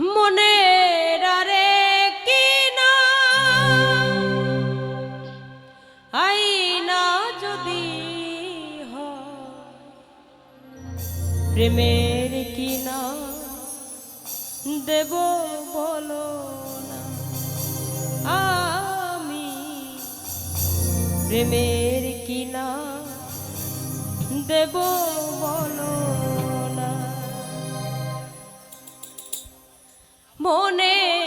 মনে রে কি না? আইনা যদি প্রেমের কি না দেব বলো না। আমি প্রেমের কি না দেব বলো মনে